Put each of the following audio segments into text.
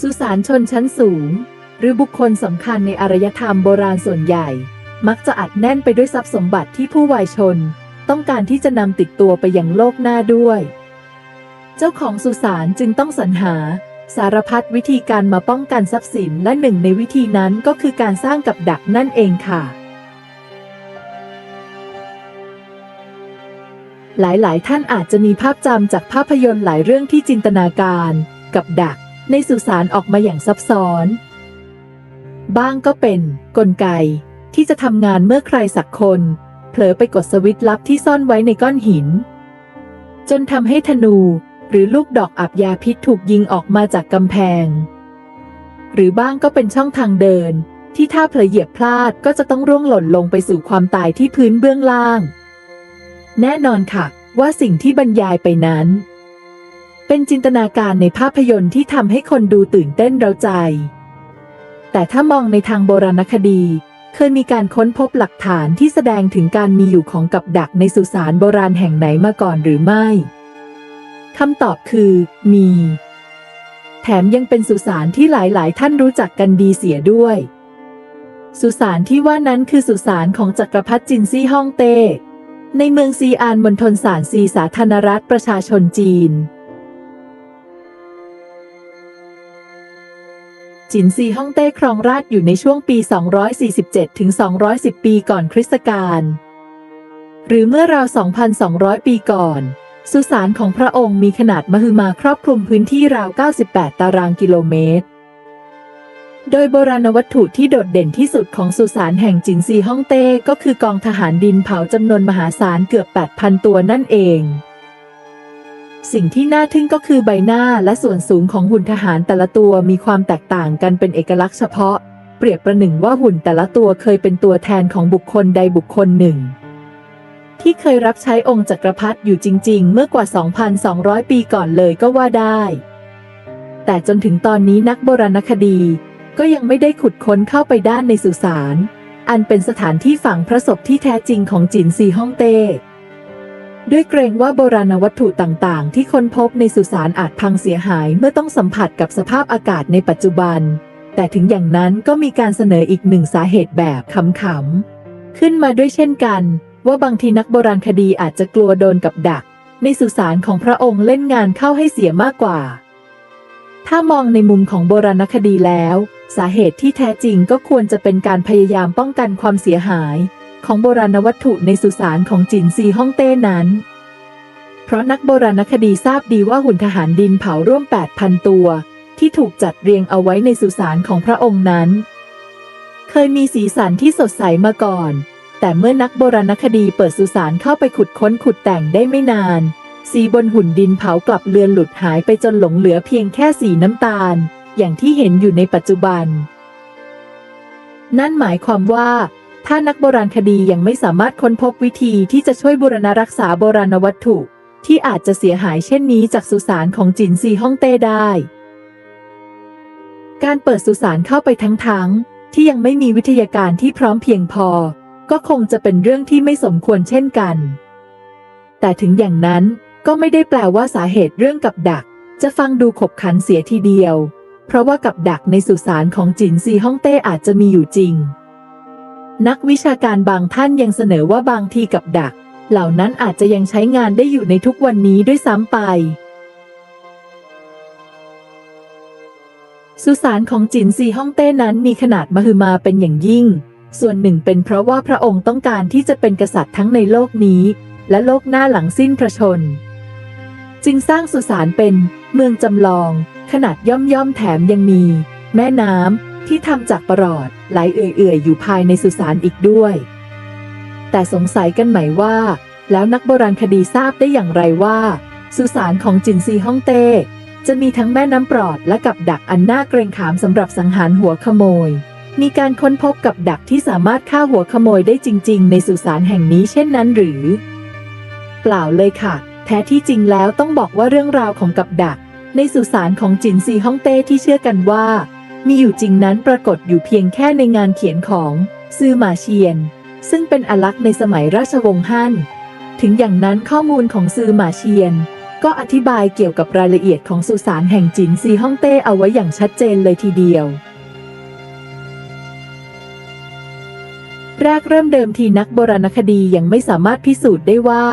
สุสานชนชั้นสูง หรือบุคคลสำคัญในอารยธรรมโบราณส่วนใหญ่ มักจะอัดแน่นไปด้วยทรัพย์สมบัติที่ผู้วายชน ต้องการที่จะนำติดตัวไปยังโลกหน้าด้วย เจ้าของสุสานจึงต้องสรรหา สารพัดวิธีการมาป้องกันทรัพย์สินและหนึ่งในวิธีนั้นก็คือการสร้างกับดักนั่นเองค่ะหลาย ๆ ท่านอาจจะมีภาพจำจากภาพยนตร์หลายเรื่องที่จินตนาการ กับดัก ในสุสานออกมาอย่างซับซ้อน บ้างก็เป็นกลไกที่จะทำงานเมื่อใครสักคน เผลอไปกดสวิตช์ลับที่ซ่อนไว้ในก้อนหิน จนทำให้ธนูหรือลูกดอกอับยาพิษถูกยิงออกมาจากกำแพง หรือบ้างก็เป็นช่องทางเดิน ที่ถ้าเผลอเหยียบพลาดก็จะต้องร่วงหล่นลงไปสู่ความตายที่พื้นเบื้องล่าง แน่นอนค่ะว่าสิ่งที่บรรยายไปนั้น เป็นจินตนาการในภาพยนตร์ที่ทำให้คนดูตื่นเต้นเราใจ แต่ถ้ามองในทางโบราณคดี เคยมีการค้นพบหลักฐานที่แสดงถึงการมีอยู่ของกับดักในสุสานโบราณแห่งไหนมาก่อนหรือไม่คำตอบคือมี แถมยังเป็นสุสานที่หลายๆ ท่านรู้จักกันดีเสียด้วย สุสานที่ว่านั้นคือสุสานของจักรพรรดิจินซี่ฮ่องเต้ในเมืองซีอานมณฑลสารซีสาธารณรัฐประชาชนจีน จินซีฮ่องเต้ครองราชอยู่ในช่วงปี 247 ถึง 210 ปีก่อนคริสตกาล หรือเมื่อราว 2,200 ปีก่อน สุสานของพระองค์มีขนาดมหึมาครอบคลุมพื้นที่ราว 98 ตารางกิโลเมตร โดยโบราณวัตถุที่โดดเด่นที่สุดของสุสานแห่งจินซีฮ่องเต้ก็คือกองทหารดินเผาจำนวนมหาศาลเกือบ 8,000 ตัวนั่นเอง สิ่งที่น่าทึ่งก็คือใบหน้าและส่วนสูงของหุ่นทหารแต่ละตัวมีความแตกต่างกันเป็นเอกลักษณ์เฉพาะ เปรียบประหนึ่งว่าหุ่นแต่ละตัวเคยเป็นตัวแทนของบุคคลใดบุคคลหนึ่ง ที่เคยรับใช้องค์จักรพรรดิอยู่จริง ๆ เมื่อกว่า 2,200 ปีก่อนเลยก็ว่าได้ แต่จนถึงตอนนี้นักโบราณคดี ก็ยังไม่ได้ขุดค้นเข้าไปด้านในสุสานอันเป็นสถานที่ฝังพระศพที่แท้จริงของจินซีฮ่องเต้ ด้วยเกรงว่าโบราณวัตถุต่างๆ ที่ค้นพบในสุสานอาจพังเสียหายเมื่อต้องสัมผัสกับสภาพอากาศในปัจจุบัน แต่ถึงอย่างนั้นก็มีการเสนออีกหนึ่งสาเหตุแบบขำๆ ขึ้นมาด้วยเช่นกัน ว่าบางทีนักโบราณคดีอาจจะกลัวโดนกับดัก ในสุสานของพระองค์เล่นงานเข้าให้เสียมากกว่า ถ้ามองในมุมของโบราณคดีแล้ว สาเหตุที่แท้จริงก็ควรจะเป็นการพยายามป้องกันความเสียหาย ของโบราณวัตถุในสุสานของจินซีฮ่องเต้นั้น เพราะนักโบราณคดีทราบดีว่าหุ่นทหารดินเผาร่วม 8,000 ตัว ที่ถูกจัดเรียงเอาไว้ในสุสานของพระองค์นั้น เคยมีสีสันที่สดใสมาก่อน แต่เมื่อนักโบราณคดีเปิดสุสานเข้าไปขุดค้นขุดแต่งได้ไม่นาน สีบนหุ่นดินเผากลับเลือนหลุดหายไปจนหลงเหลือเพียงแค่สีน้ำตาล อย่างที่เห็นอยู่ในปัจจุบันนั่นหมายความว่า ถ้านักโบราณคดียังไม่สามารถค้นพบวิธีที่จะช่วยบูรณรักษาโบราณวัตถุ ที่อาจจะเสียหายเช่นนี้จากสุสานของจินซีฮ่องเต้ได้ การเปิดสุสานเข้าไปทั้งๆที่ยังไม่มีวิทยาการที่พร้อมเพียงพอ ก็คงจะเป็นเรื่องที่ไม่สมควรเช่นกัน แต่ถึงอย่างนั้นก็ไม่ได้แปลว่าสาเหตุเรื่องกับดัก จะฟังดูขบขันเสียทีเดียว เพราะว่ากับดักในสุสานของจินซีฮ่องเต้อาจจะมีอยู่จริง นักวิชาการบางท่านยังเสนอว่าบางทีกับดัก เหล่านั้นอาจจะยังใช้งานได้อยู่ในทุกวันนี้ด้วยซ้ำไป สุสานของจินซีฮ่องเต้นั้นมีขนาดมหึมาเป็นอย่างยิ่ง ส่วนหนึ่งเป็นเพราะว่าพระองค์ต้องการที่จะเป็นกษัตริย์ทั้งในโลกนี้ และโลกหน้าหลังสิ้นพระชน จึงสร้างสุสานเป็นเมืองจำลอง ขนาดย่อมย่อมๆแถมยังมี แม่น้ำ ที่ทำจากประหลอดไหลเอื่อยๆ อยู่ภายในสุสานอีกด้วย แต่สงสัยกันไหมว่า แล้วนักโบราณคดีทราบได้อย่างไรว่า สุสานของจินซีฮ่องเต้ จะมีทั้งแม่น้ำปลอดและกับดักอันน่าเกรงขามสำหรับสังหารหัวขโมย มีการค้นพบกับดักที่สามารถฆ่าหัวขโมยได้จริง ๆ ในสุสานแห่งนี้เช่นนั้นหรือ เปล่าเลยค่ะ แท้ที่จริงแล้วต้องบอกว่าเรื่องราวของกับดัก ในสุสานของจินซีฮ่องเต้ที่เชื่อกันว่า มีอยู่จริงนั้นปรากฏอยู่เพียงแค่ในงานเขียนของซือหมาเชียน ซึ่งเป็นอลักษณ์ในสมัยราชวงศ์ฮั่น ถึงอย่างนั้นข้อมูลของซือหมาเชียน ก็อธิบายเกี่ยวกับรายละเอียดของสุสานแห่งจินซีฮ่องเต้เอาไว้อย่างชัดเจนเลยทีเดียวแรกเริ่มเดิมทีนักโบราณคดียังไม่สามารถพิสูจน์ได้ว่า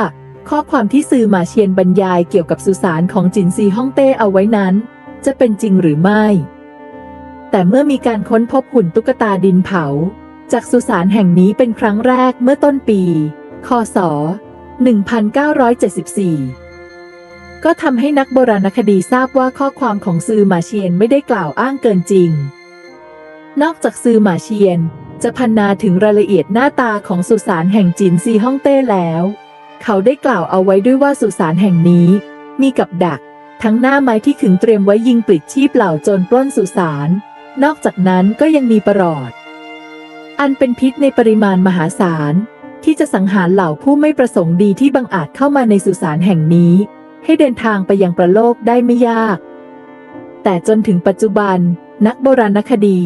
ข้อความที่สื่อมาเชียนบรรยายเกี่ยวกับสุสานของจินซีฮ่องเต้เอาไว้นั้น จะเป็นจริงหรือไม่ แต่เมื่อมีการค้นพบหุ่นตุ๊กตาดินเผา จากสุสานแห่งนี้เป็นครั้งแรกเมื่อต้นปี คศ 1974 ก็ทำให้นักโบราณคดีทราบว่าข้อความของซือหมาเชียนไม่ได้กล่าวอ้างเกินจริง นอกจากซือหมาเชียนจะพันนาถึงรายละเอียดหน้าตาของสุสานแห่งจินซีฮ่องเต้แล้ว เขาได้กล่าวเอาไว้ด้วยว่าสุสานแห่งนี้ มีกับดัก ทั้งหน้าไม้ที่ขึงเตรียมไว้ยิงปลิดชีพเหล่าโจรปล้นสุสาน นอกจากนั้นก็ยังมีประหลอด อันเป็นพิษในปริมาณมหาศาล ที่จะสังหารเหล่าผู้ไม่ประสงค์ดีที่บังอาจเข้ามาในสุสานแห่งนี้ ให้เดินทางไปยังประโลกได้ไม่ยาก แต่จนถึงปัจจุบัน นักโบราณคดี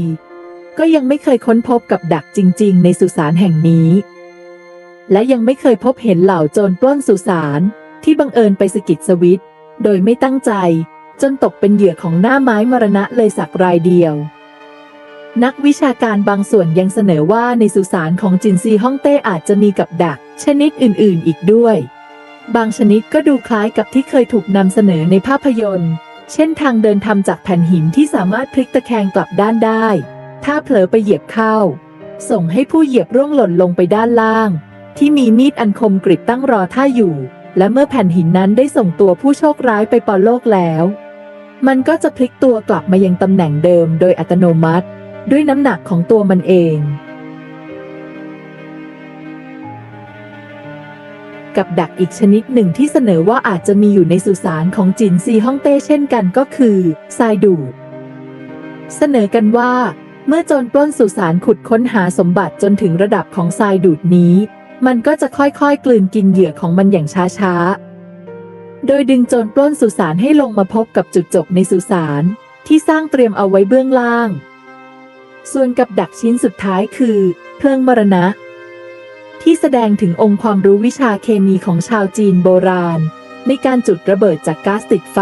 ก็ยังไม่เคยค้นพบกับดักจริง ๆ ในสุสานแห่งนี้ และยังไม่เคยพบเห็นเหล่าโจรปล้นสุสานที่บังเอิญไปสกิดสวิตโดยไม่ตั้งใจจนตกเป็นเหยื่อของหน้าไม้มรณะเลยสักรายเดียว นักวิชาการบางส่วนยังเสนอว่าในสุสานของจินซีฮ่องเต้อาจจะมีกับดัก ชนิดอื่น ๆ อีกด้วย บางชนิดก็ดูคล้ายกับที่เคยถูกนำเสนอในภาพยนตร์ เช่นทางเดินทำจากแผ่นหินที่สามารถพลิกตะแคงกลับด้านได้ ถ้าเผลอไปเหยียบเข้า ส่งให้ผู้เหยียบร่วงหล่นลงไปด้านล่าง ที่มีมีดอันคมกริบตั้งรอท่าอยู่ และเมื่อแผ่นหินนั้นได้ส่งตัวผู้โชคร้ายไปปรโลกแล้ว มันก็จะพลิกตัวกลับมายังตำแหน่งเดิมโดยอัตโนมัติ ด้วยน้ำหนักของตัวมันเอง กับดักอีกชนิดหนึ่งที่เสนอว่าอาจจะมีอยู่ในสุสานของจินซีฮ่องเต้เช่นกันก็คือทรายดูดเสนอกันว่า เมื่อโจรปล้นสุสานขุดค้นหาสมบัติจนถึงระดับของทรายดูดนี้ มันก็จะค่อยๆ กลืนกินเหยื่อของมันอย่างช้าๆ โดยดึงโจรปล้นสุสานให้ลงมาพบกับจุดจบในสุสานที่สร้างเตรียมเอาไว้เบื้องล่าง ส่วนกับดักชิ้นสุดท้ายคือ เพลิงมรณะ ที่แสดงถึงองค์ความรู้วิชาเคมีของชาวจีนโบราณ ในการจุดระเบิดจากก๊าซติดไฟ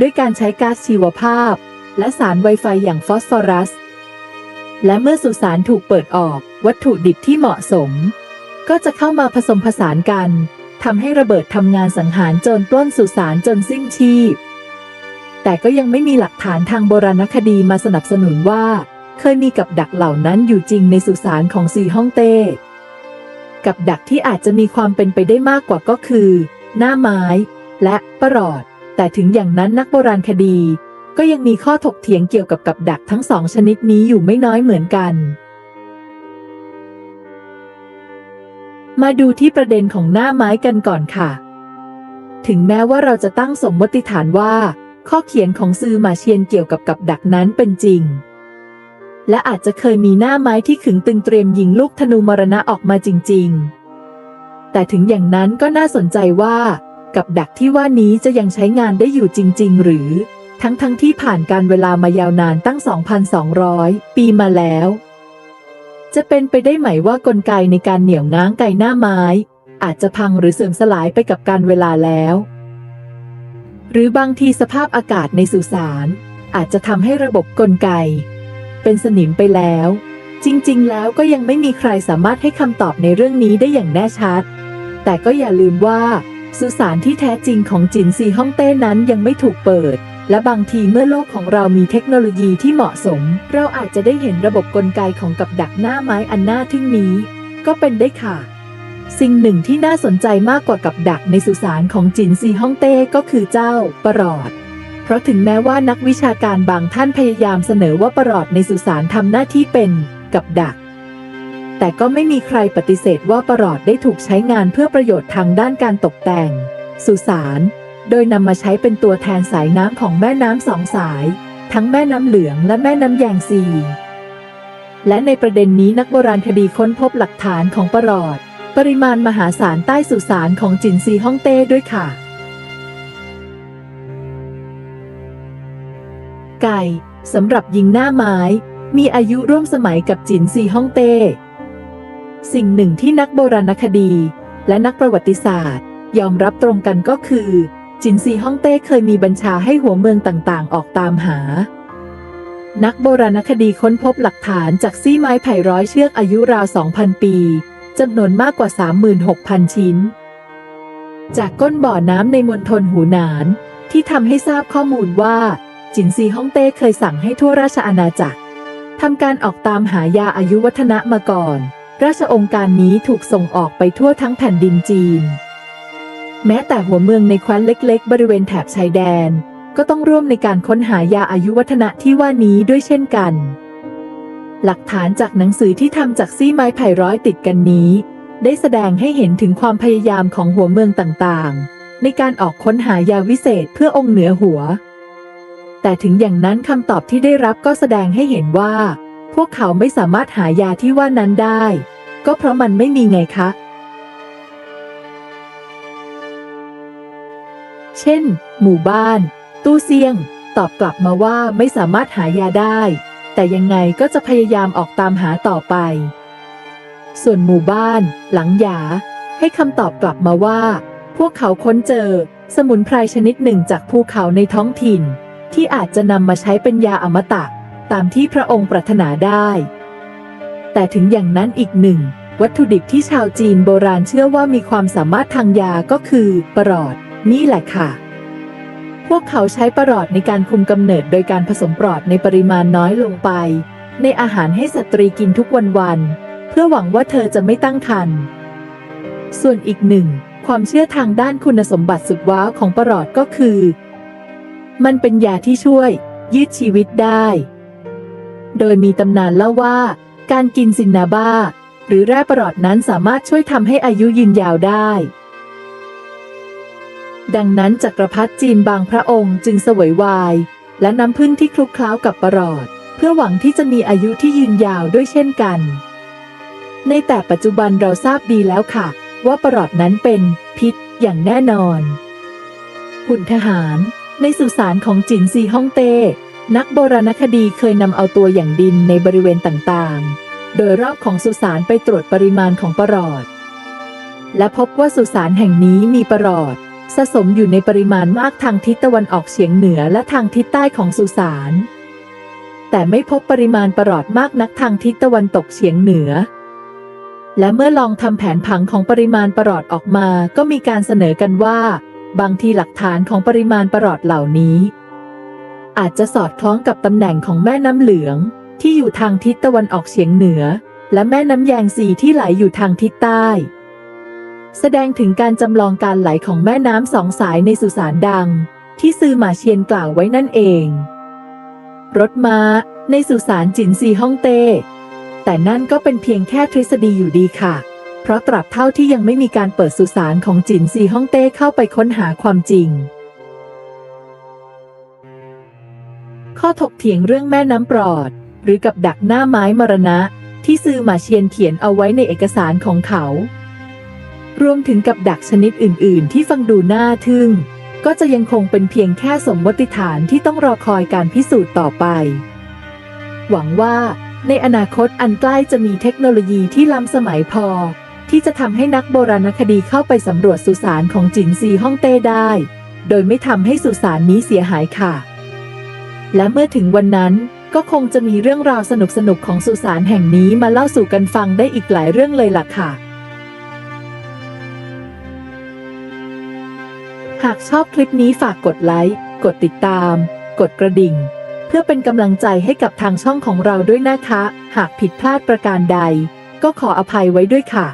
ด้วยการใช้ก๊าซชีวภาพ และสารไวไฟอย่างฟอสฟอรัส และเมื่อสุสานถูกเปิดออกวัตถุดิบที่เหมาะสม ก็จะเข้ามาผสมผสานกันทำให้ระเบิดทำงานสังหารจรปล้นสุสานจนสิ้นชีพ แต่ก็ยังไม่มีหลักฐานทางโบราณคดีมาสนับสนุนว่า เคยมีกับดักเหล่านั้นอยู่จริงในสุสานของซีฮ่องเต้ กับดักที่อาจจะมีความเป็นไปได้มากกว่าก็คือ หน้าไม้ และประหลอด แต่ถึงอย่างนั้นนักโบราณคดี ก็ยังมีข้อถกเถียงเกี่ยวกับกับดักทั้งสองชนิดนี้อยู่ไม่น้อยเหมือนกัน มาดูที่ประเด็นของหน้าไม้กันก่อนค่ะ ถึงแม้ว่าเราจะตั้งสมมติฐานว่า ข้อเขียนของซือหมาเชียนเกี่ยวกับกับดักนั้นเป็นจริง และอาจจะเคยมีหน้าไม้ที่ขึงตึงเตรียมยิงลูกธนูมรณะออกมาจริง ๆ แต่ถึงอย่างนั้นก็น่าสนใจว่า กับดักที่ว่านี้จะยังใช้งานได้อยู่จริง ๆ หรือ ทั้งๆทที่ผ่านการเวลามายาวนานตั้ง 2,200 ปีมาแล้ว จะเป็นไปได้ไหมว่ากลไกในการเหนี่ยวง้างไกหน้าไม้ อาจจะพังหรือเสื่อมสลายไปกับการเวลาแล้ว หรือบางทีสภาพอากาศในสุสานอาจจะทำให้ระบบกลไก เป็นสนิมไปแล้ว จริงๆ แล้วก็ยังไม่มีใครสามารถให้คำตอบในเรื่องนี้ได้อย่างแน่ชัด แต่ก็อย่าลืมว่า สุสานที่แท้จริงของจินซีฮ่องเต้นั้นยังไม่ถูกเปิด และบางทีเมื่อโลกของเรามีเทคโนโลยีที่เหมาะสม เราอาจจะได้เห็นระบบกลไกของกับดักหน้าไม้อันน่าทึ่งนี้ ก็เป็นได้ค่ะสิ่งหนึ่งที่น่าสนใจมากกว่ากับดักในสุสานของจินซีฮ่องเต้ก็คือเจ้าประหลอด เพราะถึงแม้ว่านักวิชาการบางท่านพยายามเสนอว่าประหลอดในสุสานทำหน้าที่เป็นกับดัก แต่ก็ไม่มีใครปฏิเสธว่าประหลอดได้ถูกใช้งานเพื่อประโยชน์ทางด้านการตกแต่ง สุสาน โดยนำมาใช้เป็นตัวแทนสายน้ำของแม่น้ำสองสาย ทั้งแม่น้ำเหลืองและแม่น้ำแยงซีและในประเด็นนี้นักโบราณคดีค้นพบหลักฐานของประหลอด ปริมาณมหาศาลใต้สุสานของจินซีฮ่องเต้ด้วยค่ะ ไก่สำหรับยิงหน้าไม้ มีอายุร่วมสมัยกับจินซีฮ่องเต้ สิ่งหนึ่งที่นักโบราณคดี และนักประวัติศาสตร์ ยอมรับตรงกันก็คือ จินซีฮ่องเต้เคยมีบัญชาให้หัวเมืองต่างๆ ออกตามหา นักโบราณคดีค้นพบหลักฐานจากซี่ไม้ไผ่ร้อยเชือกอายุราว 2,000 ปีจำนวนมากกว่า 36,000 ชิ้น จากก้นบ่อน้ำในมณฑลหูหนานที่ทำให้ทราบข้อมูลว่า จินซีฮ่องเต้เคยสั่งให้ทั่วราชอาณาจักรทำการออกตามหายาอายุวัฒนะมาก่อน ราชองค์การนี้ถูกส่งออกไปทั่วทั้งแผ่นดินจีน แม้แต่หัวเมืองในแคว้นเล็ก ๆ บริเวณแถบชายแดน ก็ต้องร่วมในการค้นหายาอายุวัฒนะที่ว่านี้ด้วยเช่นกัน หลักฐานจากหนังสือที่ทำจากซี่ไม้ไผ่ร้อยติดกันนี้ ได้แสดงให้เห็นถึงความพยายามของหัวเมืองต่างๆ ในการออกค้นหายาวิเศษเพื่อองค์เหนือหัว แต่ถึงอย่างนั้นคำตอบที่ได้รับก็แสดงให้เห็นว่า พวกเขาไม่สามารถหายาที่ว่านั้นได้ ก็เพราะมันไม่มีไงคะ เช่น หมู่บ้าน ตู้เซียง ตอบกลับมาว่าไม่สามารถหายาได้ แต่ยังไงก็จะพยายามออกตามหาต่อไป ส่วนหมู่บ้าน หลังหยา ให้คำตอบกลับมาว่า พวกเขาค้นเจอ สมุนไพรชนิดหนึ่งจากภูเขาในท้องถิ่น ที่อาจจะนำมาใช้เป็นยาอมตะตามที่พระองค์ปรารถนาได้ แต่ถึงอย่างนั้นอีกหนึ่ง วัตถุดิบที่ชาวจีนโบราณเชื่อว่ามีความสามารถทางยาก็คือปรอด นี่แหละค่ะ พวกเขาใช้ปรอดในการคุมกำเนิดโดยการผสมปรอดในปริมาณน้อยลงไป ในอาหารให้สตรีกินทุกวันวันๆเพื่อหวังว่าเธอจะไม่ตั้งครรภ์ส่วนอีกหนึ่ง ความเชื่อทางด้านคุณสมบัติสุดว้าวของปรอดก็คือ มันเป็นยาที่ช่วย ยืดชีวิตได้ โดยมีตำนานเล่าว่า การกินซินนาบ้า หรือแร่ประหลอดนั้นสามารถช่วยทำให้อายุยืนยาวได้ ดังนั้นจักรพรรดิจีนบางพระองค์จึงเสวยวาย และน้ำผึ้งที่คลุกเคล้ากับประหลอด เพื่อหวังที่จะมีอายุที่ยืนยาวด้วยเช่นกัน ในแต่ปัจจุบันเราทราบดีแล้วค่ะ ว่าประหลอดนั้นเป็นพิษอย่างแน่นอนหุ่นทหาร ในสุสานของจินซีฮ่องเต้ นักโบราณคดีเคยนำเอาตัวอย่างดินในบริเวณต่างๆ โดยรอบของสุสานไปตรวจปริมาณของประหลอด และพบว่าสุสานแห่งนี้มีประหลอด สะสมอยู่ในปริมาณมากทางทิศตะวันออกเฉียงเหนือและทางทิศใต้ของสุสาน แต่ไม่พบปริมาณประหลอดมากนักทางทิศตะวันตกเฉียงเหนือ และเมื่อลองทำแผนผังของปริมาณประหลอดออกมา ก็มีการเสนอกันว่า บางทีหลักฐานของปริมาณประหลอดเหล่านี้ อาจจะสอดคล้องกับตำแหน่งของแม่น้ำเหลือง ที่อยู่ทางทิศตะวันออกเฉียงเหนือ และแม่น้ำแยงซีที่ไหลอยู่ทางทิศใต้ แสดงถึงการจำลองการไหลของแม่น้ำสองสายในสุสานดัง ที่ซือหมาเชียนกล่าวไว้นั่นเอง รถม้า ในสุสานจินซีฮ่องเต้แต่นั่นก็เป็นเพียงแค่ทฤษฎีอยู่ดีค่ะ เพราะตราบเท่าที่ยังไม่มีการเปิดสุสานของจินซีฮ่องเต้เข้าไปค้นหาความจริง ข้อถกเถียงเรื่องแม่น้ำปลอด หรือกับดักหน้าไม้มรณะ ที่ซือมาเชียนเขียนเอาไว้ในเอกสารของเขา รวมถึงกับดักชนิดอื่น ๆ ที่ฟังดูน่าทึ่ง ก็จะยังคงเป็นเพียงแค่สมมติฐานที่ต้องรอคอยการพิสูจน์ต่อไป หวังว่าในอนาคตอันใกล้จะมีเทคโนโลยีที่ล้ำสมัยพอ ที่จะทำให้นักโบราณคดีเข้าไปสำรวจสุสานของจินซีฮ่องเต้ได้ โดยไม่ทำให้สุสานนี้เสียหายค่ะ และเมื่อถึงวันนั้นก็คงจะมีเรื่องราวสนุกๆของสุสานแห่งนี้มาเล่าสู่กันฟังได้อีกหลายเรื่องเลยล่ะค่ะ หากชอบคลิปนี้ฝากกดไลค์ กดติดตาม กดกระดิ่ง เพื่อเป็นกำลังใจให้กับทางช่องของเราด้วยนะคะ หากผิดพลาดประการใด ก็ขออภัยไว้ด้วยค่ะ